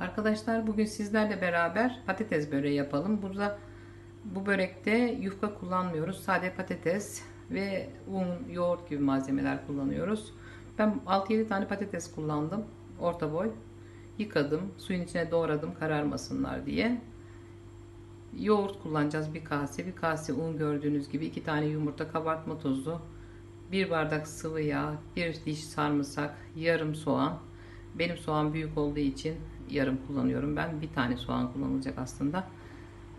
Arkadaşlar bugün sizlerle beraber patates böreği yapalım. Burada bu börekte yufka kullanmıyoruz. Sade patates ve un, yoğurt gibi malzemeler kullanıyoruz. Ben 6-7 tane patates kullandım. Orta boy. Yıkadım. Suyun içine doğradım kararmasınlar diye. Yoğurt kullanacağız bir kase. Bir kase un gördüğünüz gibi. iki tane yumurta, kabartma tozu, bir bardak sıvı yağ, bir diş sarımsak, yarım soğan. Benim soğan büyük olduğu için yarım kullanıyorum. Ben bir tane soğan kullanılacak aslında.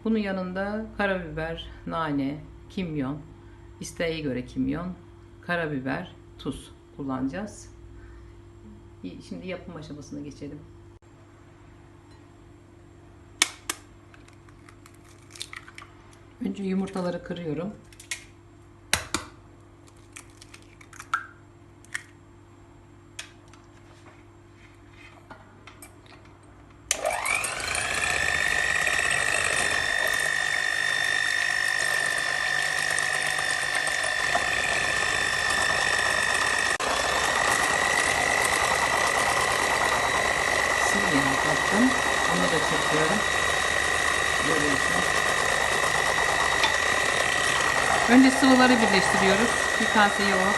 Bunun yanında karabiber, nane, kimyon, isteğe göre kimyon, karabiber, tuz kullanacağız. Şimdi yapım aşamasına geçelim. Önce yumurtaları kırıyorum. Yağ kattım. Onu da çekiyorum. Görüyorsunuz. Önce sıvıları birleştiriyoruz. Bir kase yoğurt.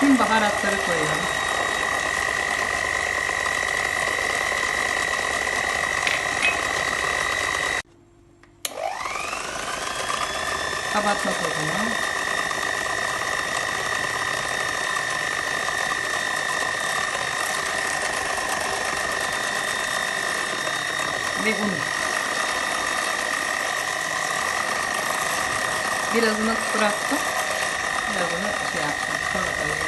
Tüm baharatları koyuyorum. Kabartma tozunu. Ve un. Birazını bıraktım. Birazını şey yaptım. Sonra koyayım.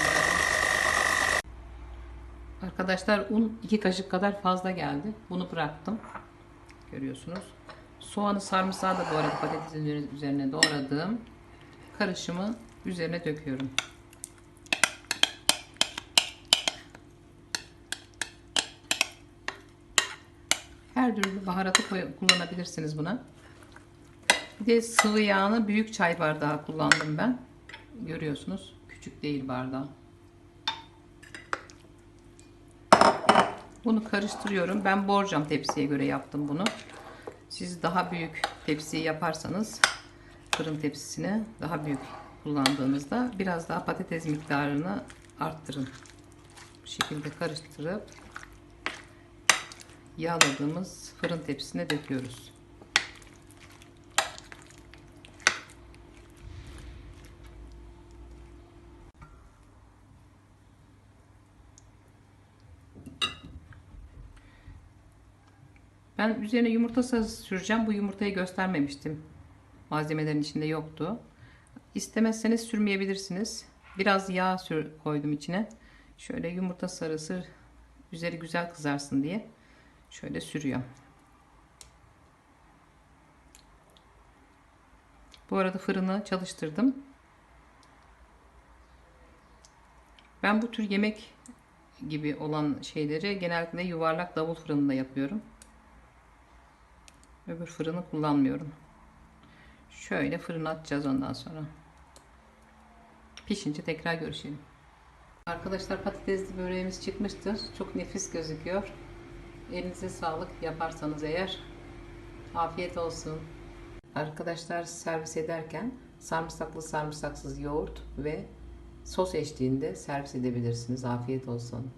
Arkadaşlar un 2 kaşık kadar fazla geldi. Bunu bıraktım. Görüyorsunuz. Soğanı sarımsağı da bu patatesin üzerine doğradım. Karışımı üzerine döküyorum. Her türlü baharatı kullanabilirsiniz buna. Bir de sıvı yağını büyük çay bardağı kullandım ben. Görüyorsunuz. Küçük değil bardağı. Bunu karıştırıyorum. Ben borcam tepsiye göre yaptım bunu. Siz daha büyük tepsiyi yaparsanız fırın tepsisini daha büyük kullandığınızda biraz daha patates miktarını arttırın. Bu şekilde karıştırıp yağladığımız fırın tepsisine döküyoruz. Ben üzerine yumurta sarısı süreceğim. Bu yumurtayı göstermemiştim. Malzemelerin içinde yoktu. İstemezseniz sürmeyebilirsiniz. Biraz yağ sür koydum içine. Şöyle yumurta sarısı üzeri güzel kızarsın diye şöyle sürüyorum. Bu arada fırını çalıştırdım. Ben bu tür yemek gibi olan şeyleri genellikle yuvarlak davul fırınında yapıyorum. Öbür fırını kullanmıyorum. Şöyle fırına atacağız ondan sonra. Pişince tekrar görüşelim. Arkadaşlar patatesli böreğimiz çıkmıştır. Çok nefis gözüküyor. Elinize sağlık yaparsanız eğer. Afiyet olsun. Arkadaşlar servis ederken sarımsaklı sarımsaksız yoğurt ve sos eşliğinde servis edebilirsiniz. Afiyet olsun.